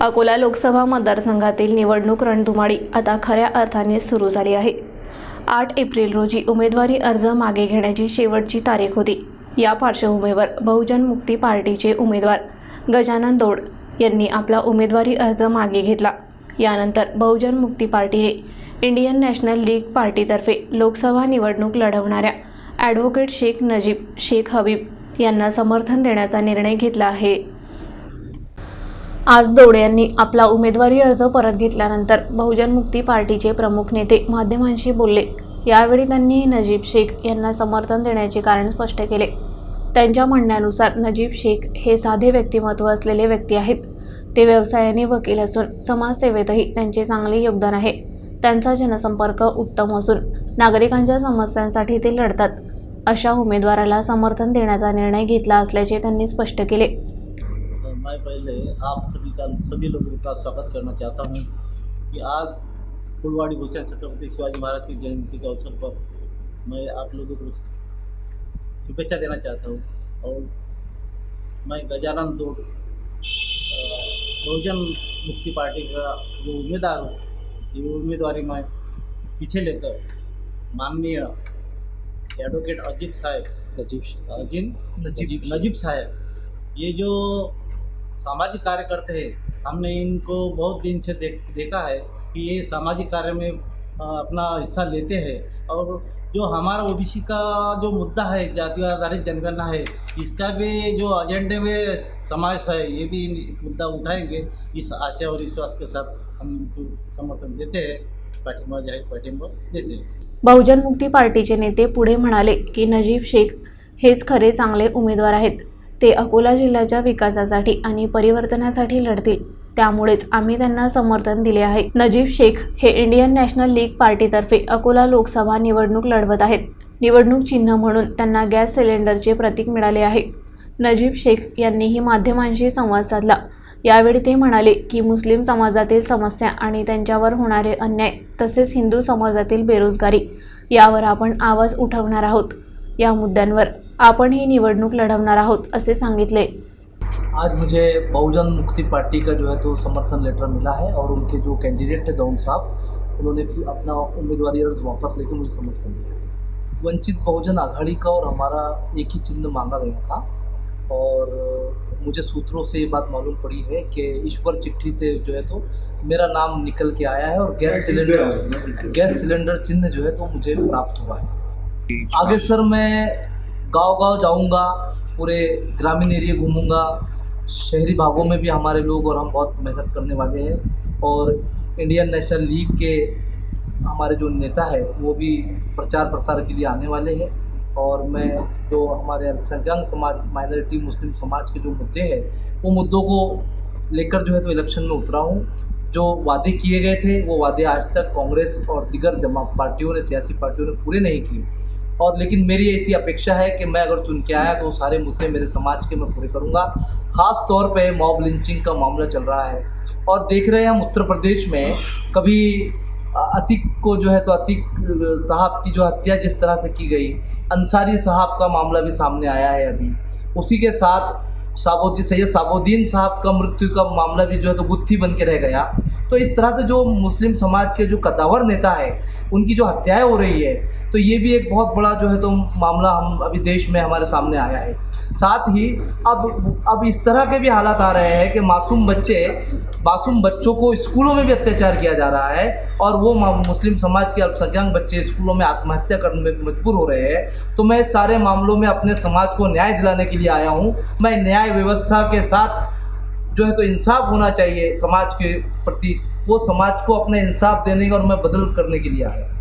अकोला लोकसभा मतदारसंघातील निवडणूक रणधुमाळी आता खऱ्या अर्थाने सुरू झाली आहे. आठ एप्रिल रोजी उमेदवारी अर्ज मागे घेण्याची शेवटची तारीख होती. या पार्श्वभूमीवर बहुजन मुक्ती पार्टीचे उमेदवार गजानन दौड यांनी आपला उमेदवारी अर्ज मागे घेतला. यानंतर बहुजन मुक्ती पार्टीने इंडियन नॅशनल लीग पार्टीतर्फे लोकसभा निवडणूक लढवणाऱ्या ॲडव्होकेट शेख नजीब शेख हबीब यांना समर्थन देण्याचा निर्णय घेतला आहे. आज दोडे यांनी आपला उमेदवारी अर्ज परत घेतल्यानंतर बहुजन मुक्ती पार्टीचे प्रमुख नेते माध्यमांशी बोलले. यावेळी त्यांनी नजीब शेख यांना समर्थन देण्याचे कारण स्पष्ट केले. त्यांच्या म्हणण्यानुसार नजीब शेख हे साधे व्यक्तिमत्व असलेले व्यक्ती आहेत. ते व्यवसायाने वकील असून समाजसेवेतही त्यांचे चांगले योगदान आहे. त्यांचा जनसंपर्क उत्तम असून नागरिकांच्या समस्यांसाठी ते लढतात. अशा उमेदवाराला समर्थन देण्याचा निर्णय घेतला असल्याचे त्यांनी स्पष्ट केले. मैं पहले आप सभी का सभी लोगों का स्वागत करना चाहता हूँ कि आज फुलवाड़ी भूषण छत्रपति शिवाजी महाराज की जयंती के अवसर पर मैं आप लोगों को शुभेच्छा देना चाहता हूँ और मैं गजानन अ, बहुजन मुक्ति पार्टी का जो उम्मीदवार हूँ ये उम्मीदवारी मैं पीछे लेकर माननीय एडवोकेट अजीब साहब नजीब अजीम नजीब नजीब साहब ये जो सामाजिक कार्य करते हैं। हमने इनको बहुत दिन से देख देखा है कि ये सामाजिक कार्य में अपना हिस्सा लेते हैं। और जो हमारा ओबीसी का जो मुद्दा है जाति आधारित जनगणना है इसका भी जो एजेंडे में समावेश है ये भी मुद्दा उठाएंगे। इस आशा और विश्वास के साथ हम इनको समर्थन देते हैं। पाठिंबा जाहीर पाठिंबा देते हैं। बहुजन मुक्ती पार्टीचे नेते पुढे म्हणाले की नजीब शेख हेच खरे चांगले उमेदवार आहेत. ते अकोला जिल्ह्याच्या विकासासाठी आणि परिवर्तनासाठी लढतील. त्यामुळेच आम्ही त्यांना समर्थन दिले आहे. नजीब शेख हे इंडियन नॅशनल लीग पार्टीतर्फे अकोला लोकसभा निवडणूक लढवत आहेत. निवडणूक चिन्ह म्हणून त्यांना गॅस सिलेंडरचे प्रतीक मिळाले आहे. नजीब शेख यांनीही माध्यमांशी संवाद साधला. यावेळी ते म्हणाले की मुस्लिम समाजातील समस्या आणि त्यांच्यावर होणारे अन्याय तसेच हिंदू समाजातील बेरोजगारी यावर आपण आवाज उठवणार आहोत. या मुद्द्यांवर आपण ही निवडणूक लढवणार आहोत असे सांगितले. आज मुझे बहुजन मुक्ति पार्टी का जो है तो समर्थन लेटर मिला है और उनके जो कैंडिडेट थे दौन साहब उन्होंने अपना उम्मीदवारी अर्ज वापस लेकर मुझे समर्थन दिया। वंचित बहुजन आघाड़ी का और हमारा एक ही चिन्ह मांगा गया था और मुझे सूत्रों से ये बात मालूम पड़ी है कि ईश्वर चिट्ठी से जो है तो मेरा नाम निकल के आया है और गैस सिलेंडर गैस सिलेंडर चिन्ह जो है तो मुझे प्राप्त हुआ है। आगे सर मैं गाँव गाँव जाऊँगा, पूरे ग्रामीण एरिया घूमूँगा। शहरी भागों में भी हमारे लोग और हम बहुत मेहनत करने वाले हैं और इंडियन नेशनल लीग के हमारे जो नेता है, वो भी प्रचार प्रसार के लिए आने वाले हैं। और मैं जो हमारे अल्पसंख्यक समाज माइनॉरिटी मुस्लिम समाज के जो मुद्दे हैं, वो मुद्दों को लेकर जो है तो इलेक्शन में उतरा हूँ। जो वादे किए गए थे, वो वादे आज तक कांग्रेस और दिगर जमा पार्टियों ने, सियासी पार्टियों ने पूरे नहीं किए। और लेकिन मेरी ऐसी अपेक्षा है कि मैं अगर चुन के आया तो सारे मुद्दे मेरे समाज के मैं पूरे करूँगा। ख़ास तौर पे मॉब लिंचिंग का मामला चल रहा है। और देख रहे हैं हम उत्तर प्रदेश में कभी अतिक को जो है तो अतिक साहब की जो हत्या जिस तरह से की गई, अंसारी साहब का मामला भी सामने आया है अभी। उसी के साथ साबोद्दीन सैयद साबुद्दीन साहब का मृत्यु का मामला भी जो है तो गुत्थी बन के रह गया। तो इस तरह से जो मुस्लिम समाज के जो कद्दावर नेता है, उनकी जो हत्याएँ हो रही है तो ये भी एक बहुत बड़ा जो है तो मामला हम अभी देश में हमारे सामने आया है। साथ ही अब अब इस तरह के भी हालात आ रहे हैं कि मासूम बच्चे, मासूम बच्चों को स्कूलों में भी अत्याचार किया जा रहा है और वो मुस्लिम समाज के अल्पसंख्यक बच्चे स्कूलों में आत्महत्या करने में मजबूर हो रहे हैं। तो मैं सारे मामलों में अपने समाज को न्याय दिलाने के लिए आया हूँ। मैं न्याय व्यवस्था के साथ जो है तो इंसाफ होना चाहिए समाज के प्रति वो समाज को अपने इंसाफ देने और मैं बदल करने के लिए आया